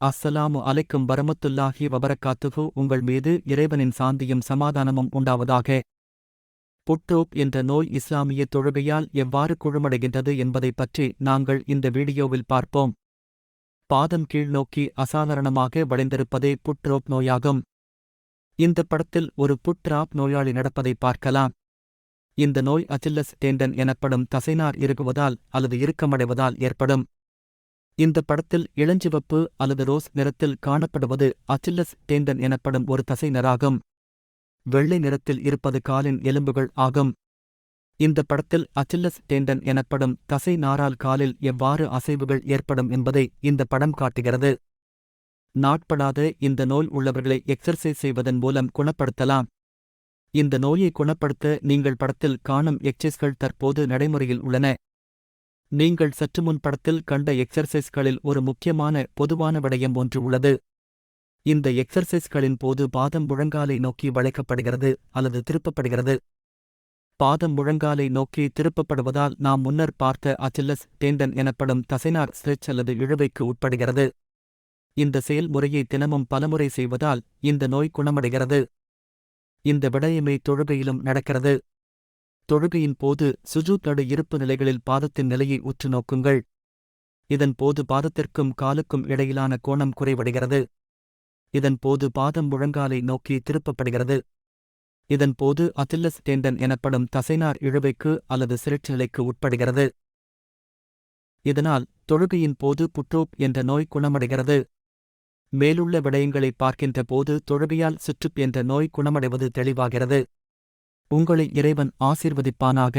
அஸ்ஸலாமு அலைக்கும் வரமத்துல்லாஹி வபரக்காத்துகு உங்கள் மீது இறைவனின் சாந்தியும் சமாதானமும் உண்டாவதாக. புட்டோப் என்ற நோய் இஸ்லாமிய தொழுகையால் எவ்வாறு குழுமடைகின்றது என்பதைப் பற்றி நாங்கள் இந்த வீடியோவில் பார்ப்போம். பாதம் கீழ்நோக்கி அசாதாரணமாக வளைந்திருப்பதே புட்ரோப் நோயாகும். இந்த படத்தில் ஒரு புட்ராப் நோயாளி நடப்பதை பார்க்கலாம். இந்த நோய் அச்சில்லஸ் டேண்டன் எனப்படும் தசைனார் இறுகுவதால் அல்லது இறுக்கமடைவதால் ஏற்படும். இந்த படத்தில் இளஞ்சிவப்பு அல்லது ரோஸ் நிறத்தில் காணப்படுவது அச்சில்லஸ் டேண்டன் எனப்படும் ஒரு தசைநராகும். வெள்ளை நிறத்தில் இருப்பது காலின் எலும்புகள் ஆகும். இந்த படத்தில் அச்சில்லஸ் டேண்டன் எனப்படும் தசை நாரால் காலில் எவ்வாறு அசைவுகள் ஏற்படும் என்பதை இந்த படம் காட்டுகிறது. நாட்படாத இந்த நோய் உள்ளவர்களை எக்ஸர்சைஸ் செய்வதன் மூலம் குணப்படுத்தலாம். இந்த நோயை குணப்படுத்த நீங்கள் படத்தில் காணும் எக்சைஸ்கள் தற்போது நடைமுறையில் உள்ளன. நீங்கள் சற்று முன் படத்தில் கண்ட எக்ஸர்சைஸ்களில் ஒரு முக்கியமான பொதுவான விடயம் ஒன்று உள்ளது. இந்த எக்ஸர்சைஸ்களின் போது பாதம் முழங்காலை நோக்கி வளைக்கப்படுகிறது அல்லது திருப்பப்படுகிறது. பாதம் முழங்காலை நோக்கி திருப்பப்படுவதால் நாம் முன்னர் பார்த்த அச்சில்லஸ் டேண்டன் எனப்படும் தசைனார் ஸ்ட்ரெச் அல்லது இழுவைக்கு உட்படுகிறது. இந்த செயல்முறையை தினமும் பலமுறை செய்வதால் இந்த நோய் குணமடைகிறது. இந்த விடயமே தொழுகையிலும் நடக்கிறது. தொழுகையின் போது சுஜூத் நடு இருப்பு நிலைகளில் பாதத்தின் நிலையை உற்று நோக்குங்கள். இதன் போது பாதத்திற்கும் காலுக்கும் இடையிலான கோணம் குறைவடைகிறது. இதன் போது பாதம் முழங்காலை நோக்கி திருப்பப்படுகிறது. இதன் போது அத்தில்லஸ் டேண்டன் எனப்படும் தசைனார் இழுவைக்கு அல்லது சிரட்சி நிலைக்கு உட்படுகிறது. இதனால் தொழுகையின் போது புட்ரோப் என்ற நோய் குணமடைகிறது. மேலுள்ள விடயங்களை பார்க்கின்ற போது தொழுகையால் சுற்றுப் என்ற நோய் குணமடைவது தெளிவாகிறது. உங்களை இறைவன் ஆசீர்வதிப்பானாக.